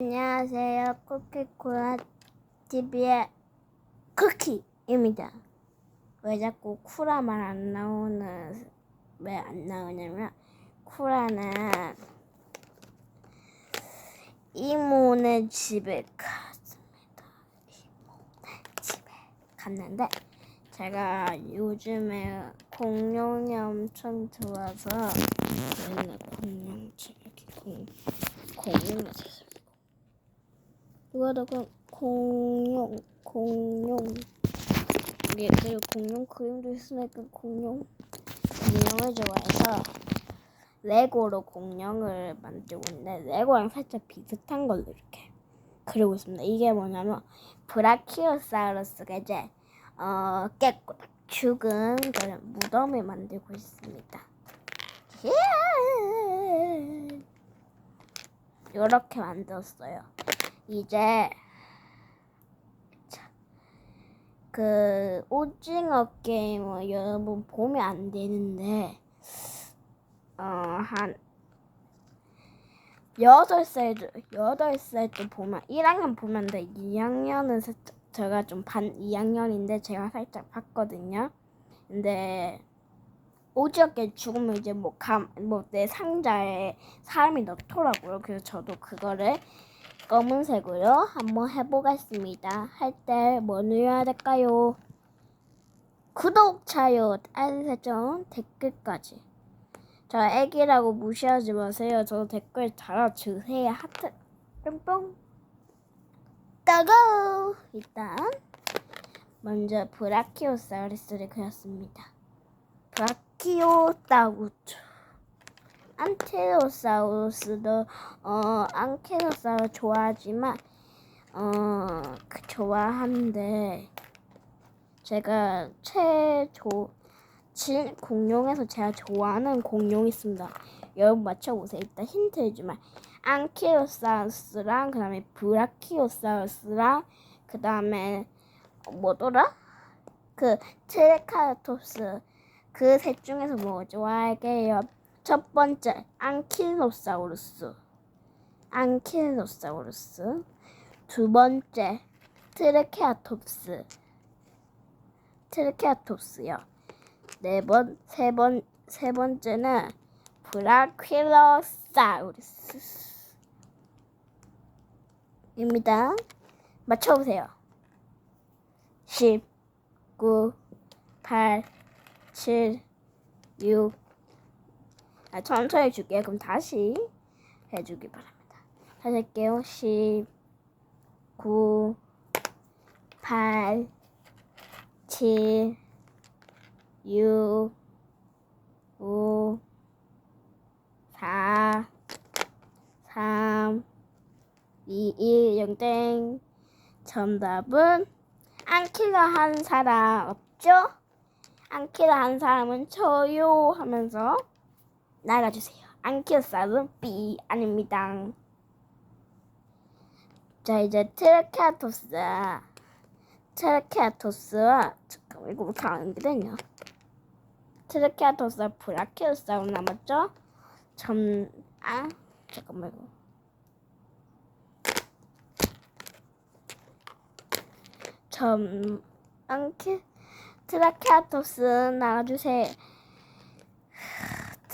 안녕하세요. 쿠키코라 TV의 쿠키입니다. 왜 자꾸 쿠라만 안 나오는 왜 안 나오냐면 쿠라는 이모네 집에 갔습니다. 이모네 집에 갔는데 제가 요즘에 공룡이 엄청 좋아서 맨날 공룡 이렇게 공 공룡을 찾아요. 이거도 그 공룡 공룡 이게 그리고 공룡 그림도 있으니까 공룡 공룡을 좋아해서 레고로 공룡을 만들고 있는데 레고랑 살짝 비슷한 걸로 이렇게 그리고 있습니다. 이게 뭐냐면 브라키오사우루스가 이제 어 깨고 죽은 그런 무덤을 만들고 있습니다. 이렇게 만들었어요. 이제 자, 그 오징어 게임을 여러분 보면 안 되는데 어한 여덟 살 여덟 살때 보면 1학년 보면 돼 2학년은 살짝 제가 좀 반 2학년인데 제가 살짝 봤거든요. 근데 오징어 게임 죽으면 이제 뭐 감 뭐 내 상자에 사람이 넣더라고요. 그래서 저도 그거를 검은색으로 한번 해보겠습니다. 할 때 뭐 눌러야 될까요? 구독, 좋아요, 알림 설정, 댓글까지. 저 애기라고 무시하지 마세요. 저 댓글 달아주세요. 하트 뿅뿅. 따고 일단 먼저 브라키오사우루스를 그렸습니다. 브라키오사우루스. 안테로사우루스도 어 안테로사우루스 좋아하지만 어 그 좋아하는데 제가 최조 진 공룡에서 제가 좋아하는 공룡이 있습니다. 여러분 맞춰보세요. 일단 힌트 주지만 안키로사우루스랑 그다음에 브라키오사우루스랑 그다음에 뭐더라? 그 트레카토스 그 셋 중에서 뭐 좋아할게요? 첫 번째 안킬로사우루스. 안킬로사우루스. 두 번째 트레케아톱스. 트레케아톱스요. 네 번 세 번 세 번째는 브라퀴로사우루스 입니다. 맞춰보세요. 10 9 8 7 6 아, 천천히 줄게요. 그럼 다시 해주기 바랍니다. 다시 할게요. 10, 9, 8, 7, 6, 5, 4, 3, 2, 1, 0땡. 정답은 안키가 한 사람 없죠? 안키가 한 사람은 저요 하면서 나가주세요. 안키오사는 B 아닙니다. 자 이제 트레케아토스 트레케아토스와 잠깐만 이거 못하 하는거든요. 트레케아토스와 브라키오사로 남았죠? 점... 아 잠깐만 이거 점... 안키 트라케아토스 나와주세요.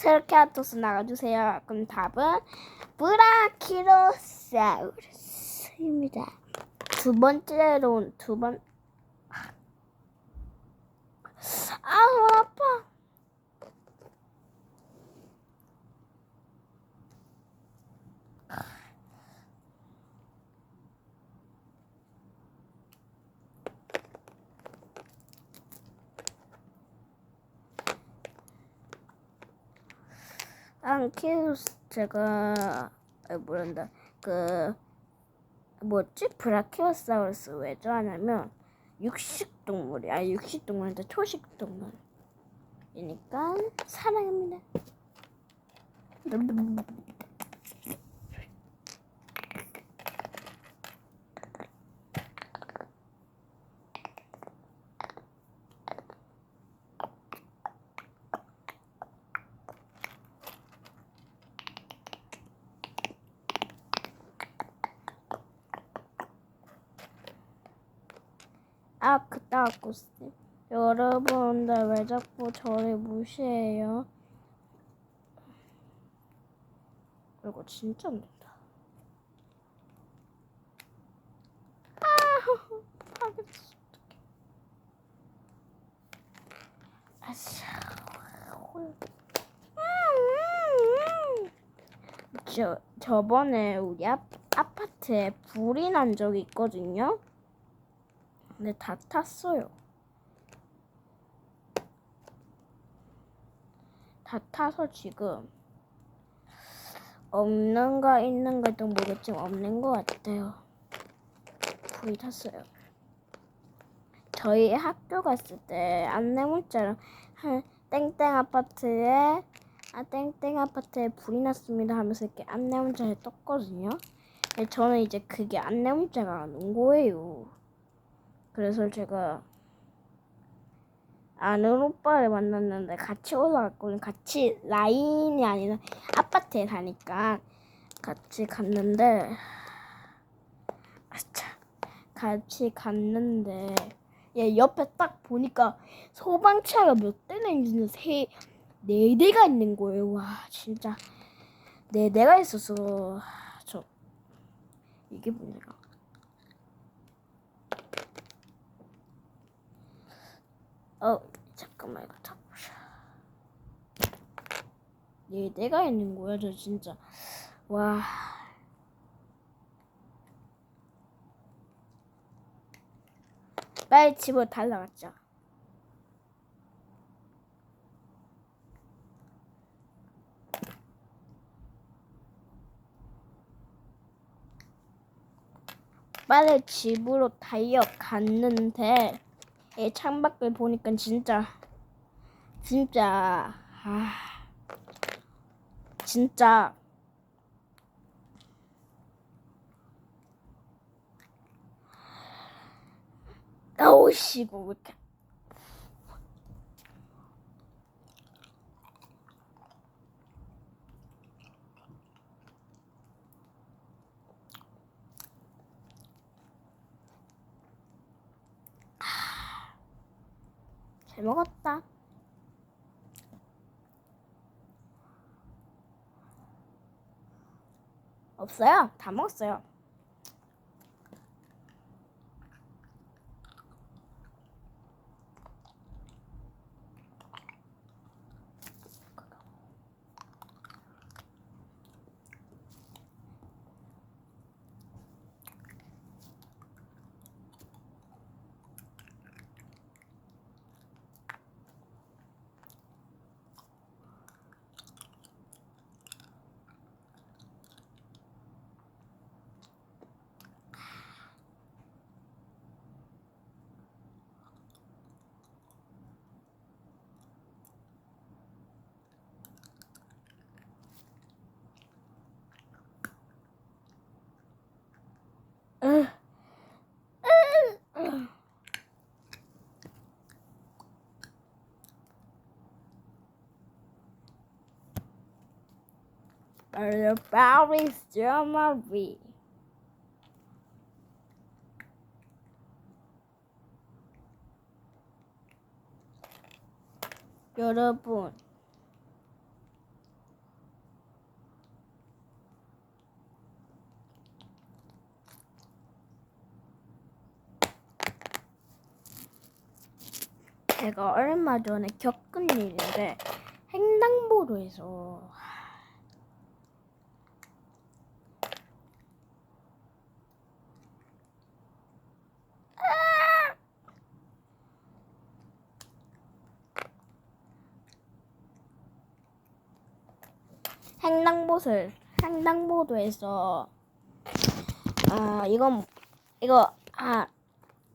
트라케아토스 나와주세요. 그럼 답은 브라키로사우루스입니다. 두 번째로 두 번. 아우 아파. 안 키우스 제가 아, 모른다. 그 뭐지? 브라키오사우루스 왜 좋아하냐면 육식 동물이 아 육식 동물인데 초식 동물이니까 사랑합니다. 아 그따 고스 여러분들 왜 자꾸 저를 무시해요? 이거 진짜 안 된다. 아, 파괴됐어. 아싸. 저 저번에 우리 아, 아파트에 불이 난 적이 있거든요. 근데 다 탔어요. 다 타서 지금 없는가 있는가도 모르겠지만 없는 것 같아요. 불이 탔어요. 저희 학교 갔을 때 안내 문자로 한 땡땡 아파트에 아 땡땡 아파트에 불이 났습니다 하면서 이렇게 안내 문자를 떴거든요. 저는 이제 그게 안내 문자가 안 온 거예요. 그래서 제가 아는 오빠를 만났는데 같이 올라갔거든요. 같이 라인이 아니라 아파트에 사니까 같이 갔는데 아차 같이 갔는데 얘 옆에 딱 보니까 소방차가 몇 대나 있는지 세 네 대가 있는 거예요. 와 진짜 네 대가 있어서 저 이게 문제 어 잠깐만 이거 타보자. 네 대가 있는 거야 저 진짜 와. 빨리 집으로 달려갔자. 빨리 집으로 달려갔는데 이 창밖을 보니까 진짜 진짜 아 진짜. 아우씨고 이렇게 잘 먹었다. 없어요. 다 먹었어요. 으. The Paris Germany. 여러분, 제가 얼마 전에 겪은 일인데 횡단보도에서 횡단보도를 횡단보도에서 아 이건 이거 아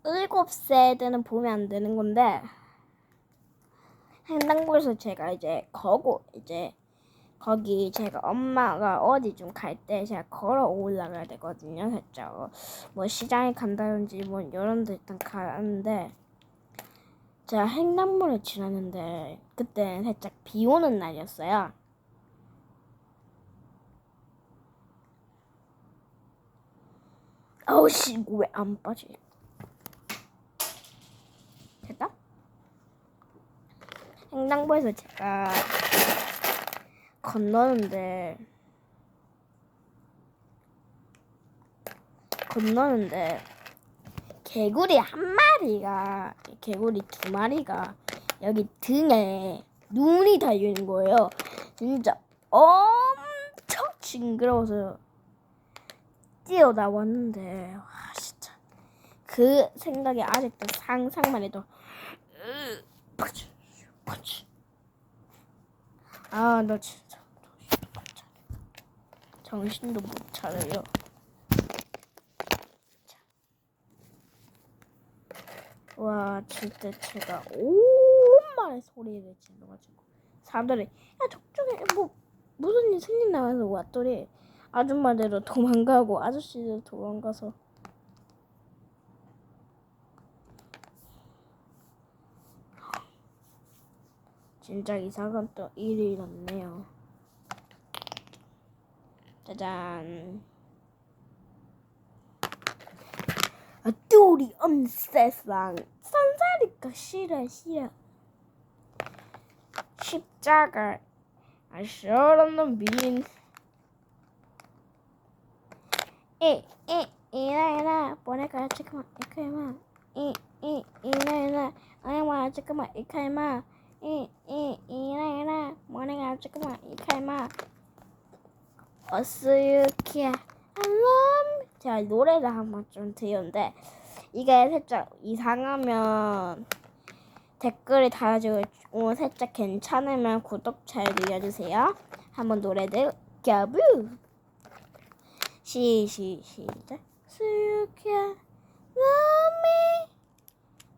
일곱 세대는 보면 안 되는 건데 횡단보도에서 제가 이제 거고 이제 거기 제가 엄마가 어디 좀 갈 때 제가 걸어 올라가야 되거든요. 살짝 뭐 시장에 간다든지 뭐 이런 데 일단 가는데 제가 횡단보도를 지났는데 그때 살짝 비 오는 날이었어요. 아우씨 이거 왜 안 빠지? 됐다? 횡단보에서 제가 건너는데 건너는데 개구리 한 마리가 개구리 두 마리가 여기 등에 눈이 달려 있는 거예요. 진짜 엄청 징그러워서요. 뛰어 나왔는데 와 진짜 그 생각이 아직도 상상만 해도. 아, 너 진짜 정신도 못 차려요. 와, 진짜 제가 오랜만에 소리를 질러가지고 사람들이 야 저쪽에 뭐 무슨 일 생긴다고 해서 왔더니 아줌마들도 도망가고 아저씨들 도망가서 진짜 이상한 또 일이 일어났네요. 짜잔. 아, 뚜리 엄 세상 산사니까 싫어 싫어. 십자가 아 싫어하는 민. 에, 에, 이라 이라. 보내가 잠깐만 이카이마. 이 이 이라 이라. 아니마 잠깐만 이카이마. 이, 이, 이라, 이라, 뭐네가 잠깐만, 이 칼마. 어스유키야, 알람. 제가 노래를 한번 좀 들었는데, 이게 살짝 이상하면 댓글을 달아주고, 살짝 괜찮으면 구독 잘 눌러주세요. 한번 노래 들겨부. 시, 시, 시작. 스유키야, love me,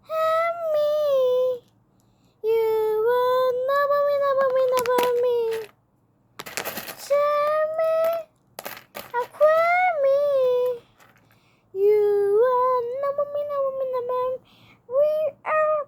have me. You will never me, never me, never me. Tell me, I cry me. You will never me, never me, never me. We are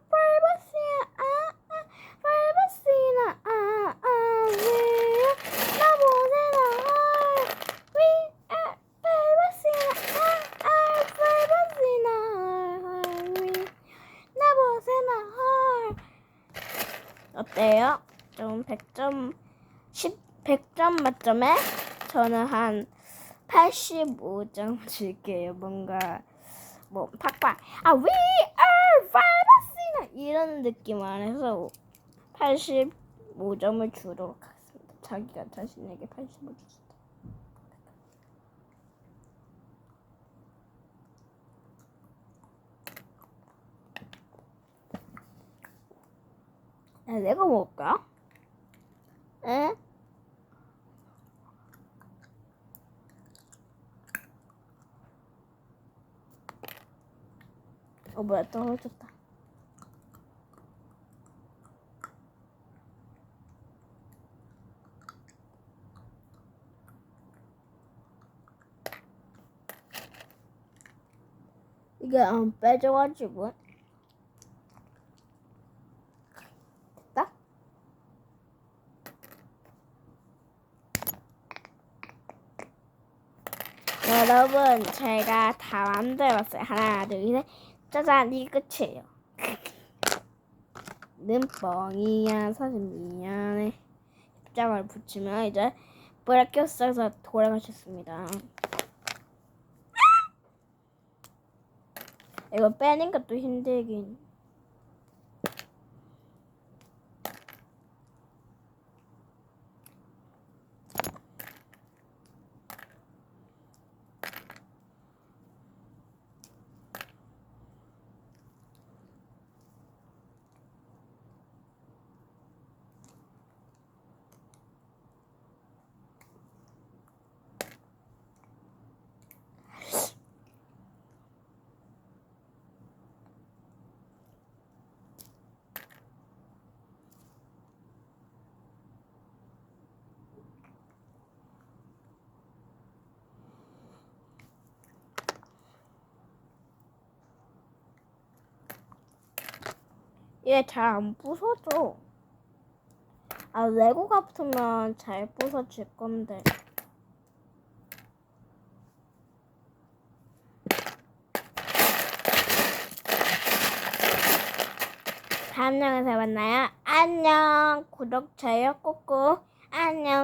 100점 10 100점 만점에 저는 한 85점 줄게요. 뭔가 뭐 팍팍 아 we are virus이나 이런 느낌 안에서 85점을 주도록 하겠습니다. 자기가 자신에게 85점 주다. 야, 내가 먹을까? 응? 어, 뭐야, 떨어졌다. 이게 안 빼져가지고. 여러분, 제가 다 만들었어요. 하나, 둘, 셋. 짜잔, 이게 끝이에요. 는 뻥이야. 사실 미안해. 입장을 붙이면 이제 브레이크 써서 돌아가셨습니다. 이거 빼는 것도 힘들긴. 얘 잘 안 부서져. 아, 레고 같으면 잘 부서질 건데. 다음 영상에서 만나요. 안녕. 구독, 좋아요 꾹꾹. 안녕.